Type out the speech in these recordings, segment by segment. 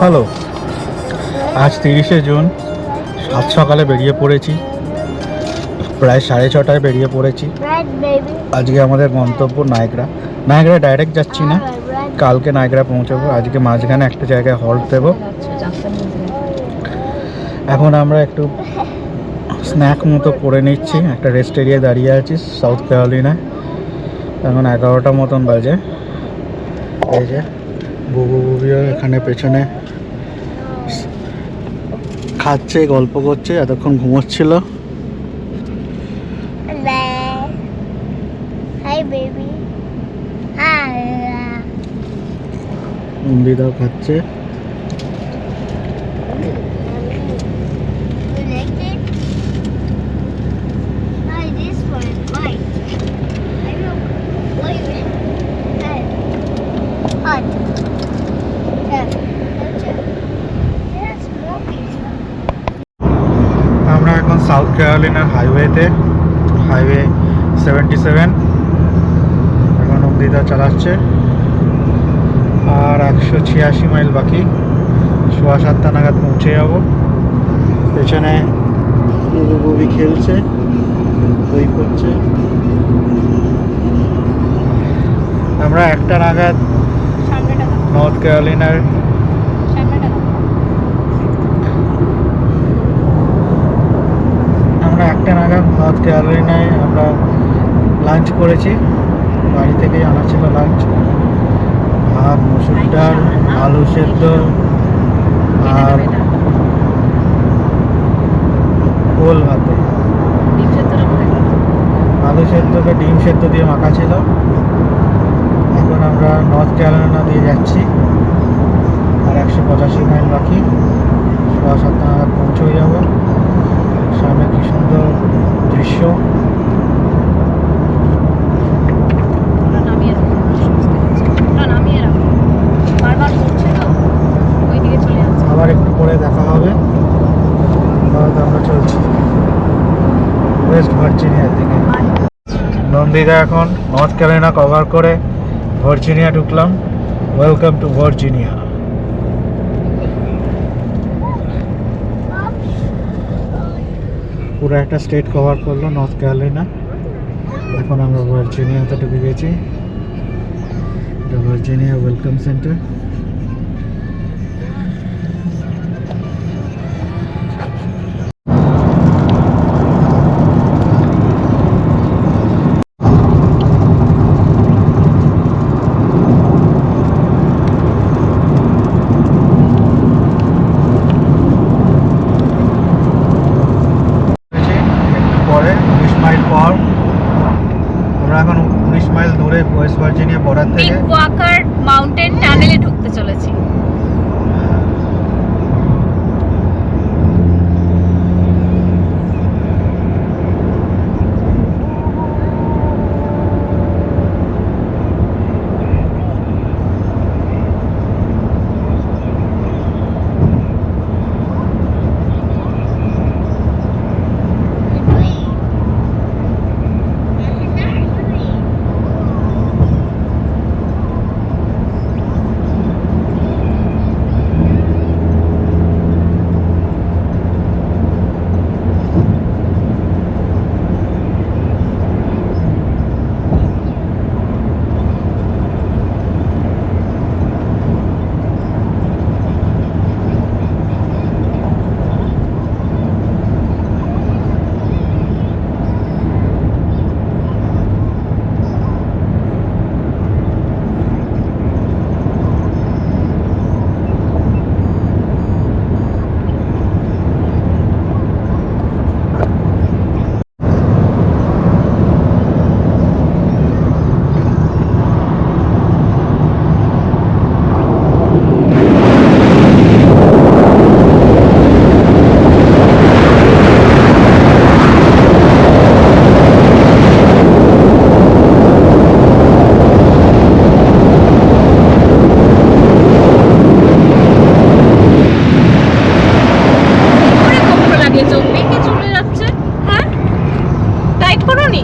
Hello. আজ তিরিশে June সাত সকালে বেরিয়ে পড়েছি। প্রায় সাড়ে ছটায় বেরিয়ে পড়েছি। আজকে আমাদের গন্তব্য নায়গ্রা নায়গ্রা ডাইরেক্ট যাচ্ছি না। কালকে নায়গ্রা পৌঁছাবো। আজকে মাঝখানে একটা জায়গায় হল্ট দেবো। এখন আমরা একটু স্ন্যাক মতো করে নিচ্ছি। একটা রেস্ট এরিয়ায় দাঁড়িয়ে আছি সাউথ ক্যারোলিনায় এখন এগারোটা মতন বাজে। এই যে। বুবু বুবিও এখানে পেছনে। খাচ্ছে গল্প করছে এতক্ষণ ঘুমোচ্ছিল. নন্দিতাও খাচ্ছে। ক্যারোলিনার হাইওয়েতে হাইওয়ে সেভেন্টি সেভেন এখন নন্দিতা চালাচ্ছে। আর একশো ছিয়াশি মাইল বাকি। সোয়া সাতটা নাগাদ পৌঁছে যাব। পেছনে বুবি খেলছে বই করছে। আমরা একটা নাগাদ নর্থ ক্যারোলিনার আমরা একটা নাগাদ নর্থ ক্যারোলিনায় আমরা লাঞ্চ করেছি। বাড়ি থেকেই আনা ছিল লাঞ্চ ভাত মুসুর ডাল আলু সেদ্ধ আর গোল ভাতে। আলু সেদ্ধকে ডিম সেদ্ধ দিয়ে মাখা ছিল। এখন আমরা নর্থ ক্যারোলিনা দিয়ে যাচ্ছি। আর একশো পঁচাশি মাইল বাকি। সাতটা নাগাদ পৌঁছে যাব। সামনে কি সুন্দর দৃশ্য। আবার একটু পরে দেখা হবে। আমরা চলছি। ওয়েস্ট ভার্জিনিয়ার দিকে। নন্দিতা এখন নর্থ ক্যারোলিনা কভার করে ভার্জিনিয়া ঢুকলাম। ওয়েলকাম টু ভার্জিনিয়া পুরো একটা স্টেট কভার করল নর্থ ক্যারোলিনা এখন আমরা ভার্জিনিয়াতে ঢুকে গেছি। এটা Virginia welcome centre West Virginia border থেকে ওয়াকার মাউন্টেন টানেলে ঢুকতে চলেছি। চলে যাচ্ছে হ্যাঁ? টাইট করো নি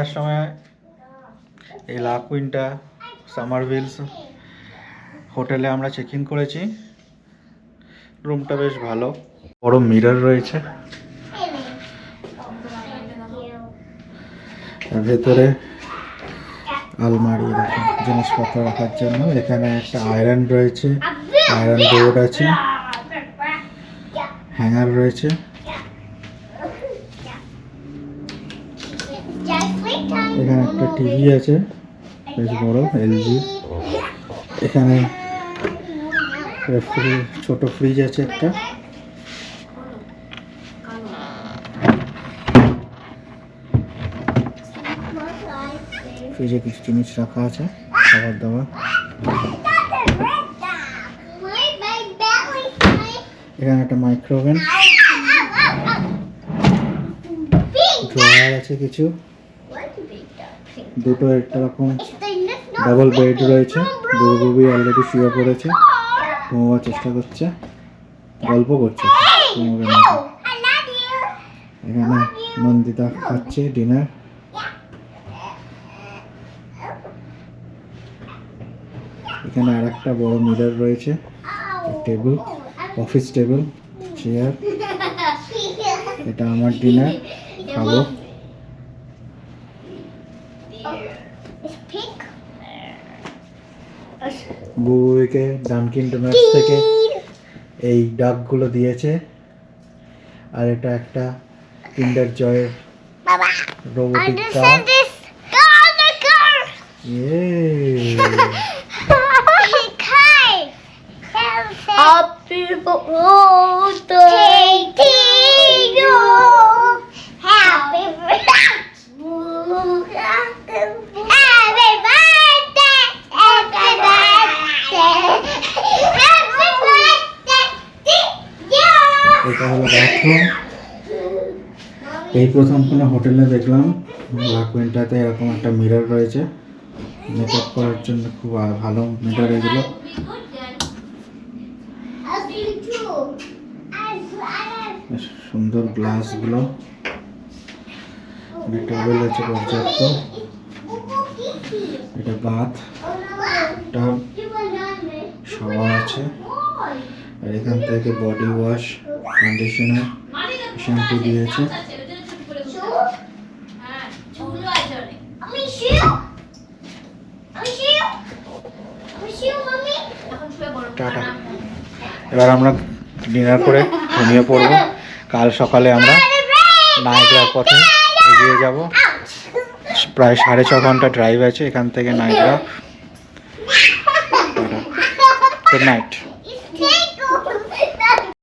আটটার সময় এই লাকুইনটা সামারভিলস হোটেলে আমরা চেক ইন করেছি। রুমটা বেশ ভালো। বড় মিরর রয়েছে। ভেতরে আলমারি এরকম জিনিসপত্র রাখার জন্য। এখানে একটা আয়রন রয়েছে। আয়রন বোর্ড আছে। হ্যাঙ্গার রয়েছে এখানে একটা টিভি আছে বেশ বড় এলজি এখানে ছোট ফ্রিজ আছে একটা। ফ্রিজে কিছু জিনিস রাখা আছে খাবার দাবার। এখানে একটা মাইক্রোওভেন ড্রয়ার আছে কিছু। দুটো একটা রকম ডাবল বেড রয়েছে। দুর্গুবি অলরেডি শুয়ে পড়েছে। ঘুমোবার চেষ্টা করছে। গল্প করছে। ঘুমোবে না। এখানে নন্দিতা খাচ্ছে ডিনার এখানে আর একটা বড় মিরর রয়েছে। টেবিল অফিস টেবিল চেয়ার এটা আমার ডিনার খাব। বুবুকে ডানকিন ডোনাটস থেকে এই ডাকগুলো দিয়েছে। আর এটা একটা কিন্ডার জয়ের রোবটিক কার ইয়ে Happy birthday. এই প্রথম কোনো হোটেলে দেখলাম। লাকুইনটাতে এরকম একটা মিরর রয়েছে। মেকআপ করার জন্য খুব ভালো মিরর এগুলো। সুন্দর গ্লাসগুলো। টেবিল আছে পর্যাপ্ত। এটা বাথ এটা শাওয়ার আছে। আর এখান থেকে বডি ওয়াশ কন্ডিশনার শ্যাম্পু দিয়েছে। টাটা। এবার আমরা ডিনার করে ঘুমিয়ে পড়ব। কাল সকালে আমরা নায়গ্রার পথে এগিয়ে যাব। প্রায় সাড়ে ছ ঘণ্টা ড্রাইভ আছে এখান থেকে নায়গ্রা গুড নাইট